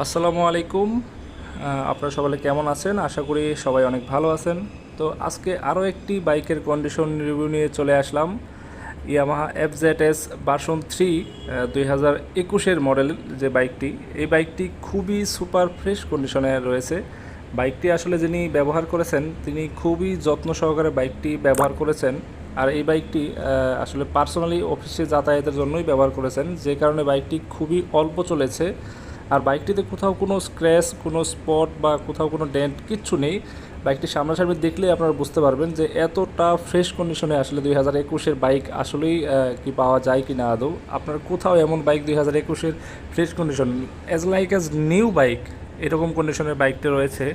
আসসালামু আলাইকুম। আপনারা সবাই কেমন আছেন? আশা করি সবাই অনেক ভালো আছেন। তো আজকে আরও একটি বাইকের কন্ডিশন রিভিউ নিয়ে চলে আসলাম। Yamaha F Z S version three দুই হাজার একুশের মডেল যে বাইকটি, এই বাইকটি খুবই সুপার ফ্রেশ কন্ডিশনে রয়েছে। বাইকটি আসলে যিনি ব্যবহার করেছেন, তিনি খুবই যত্ন সহকারে বাইকটি ব্যবহার করেছেন। আর এই বাইকটি আসলে পার্সোনালি অফিসে যাতায়াতের জন্যই ব্যবহার করেছেন। যে কারণে বাইকটি খুবই অল্প চলেছে। আর বাইকটিতে কোথাও কোনো স্ক্র্যাচ কোনো স্পট বা কোথাও কোনো ডেন্ট কিচ্ছু নেই। বাইকটি সামনাসামনি দেখলেই আপনারা বুঝতে পারবেন যে এতটা ফ্রেশ কন্ডিশনে আসলে দুই হাজার একুশের বাইক আসলেই কি পাওয়া যায় কি না আদৌ। আপনার কোথাও এমন বাইক দুই হাজার একুশের fresh condition as like as new bike এরকম কন্ডিশনের বাইকটি রয়েছে।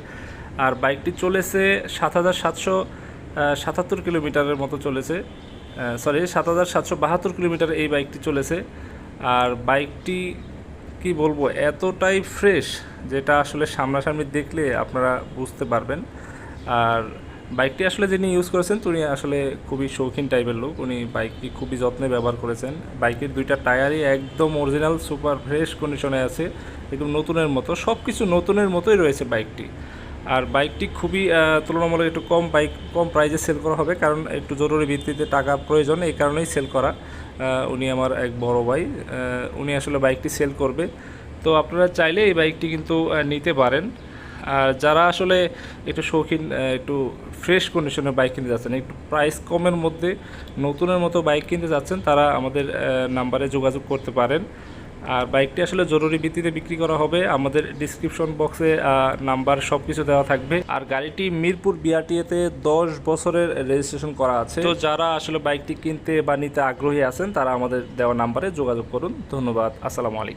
আর বাইকটি চলেছে সাত হাজার সাতশো সাতাত্তর কিলোমিটারের মতো চলেছে। সরি সাত হাজার সাতশো বাহাত্তর কিলোমিটার এই বাইকটি চলেছে। আর বাইকটি কি বলব, এতটাই ফ্রেশ যেটা আসলে সামনাসামনি দেখলে আপনারা বুঝতে পারবেন। আর বাইকটি আসলে যিনি ইউজ করেছেন তিনি আসলে খুবই শৌখিন টাইপের লোক। উনি বাইকটি খুবই যত্নে ব্যবহার করেছেন। বাইকের দুইটা টায়ারই একদম অরিজিনাল সুপার ফ্রেশ কন্ডিশনে আছে, একদম নতুনের মতো। সব কিছু নতুনের মতোই রয়েছে বাইকটি আর বাইকটি খুবই তুলনামূলক একটু কম বাইক কম প্রাইজে সেল করা হবে, কারণ একটু জরুরি ভিত্তিতে টাকা প্রয়োজন, এই কারণেই সেল করা। উনি আমার এক বড় ভাই। উনি আসলে বাইকটি সেল করবে। তো আপনারা চাইলে এই বাইকটি কিন্তু নিতে পারেন। আর যারা আসলে একটু শৌখিন একটু ফ্রেশ কন্ডিশনের বাইক কিনতে যাচ্ছেন, একটু প্রাইস কমের মধ্যে নতুনের মতো বাইক কিনতে যাচ্ছেন, তারা আমাদের নাম্বারে যোগাযোগ করতে পারেন। আর বাইকটি আসলে জরুরি ভিত্তিতে বিক্রি করা হবে। আমাদের ডিসক্রিপশন বক্সে নাম্বার সব কিছু দেওয়া থাকবে। আর গাড়িটি মিরপুর বিআরটিএতে দশ বছরের রেজিস্ট্রেশন করা আছে। তো যারা আসলে বাইকটি কিনতে বা নিতে আগ্রহী আছেন, তারা আমাদের দেওয়া নাম্বারে যোগাযোগ করুন। ধন্যবাদ। আসসালামু আলাইকুম।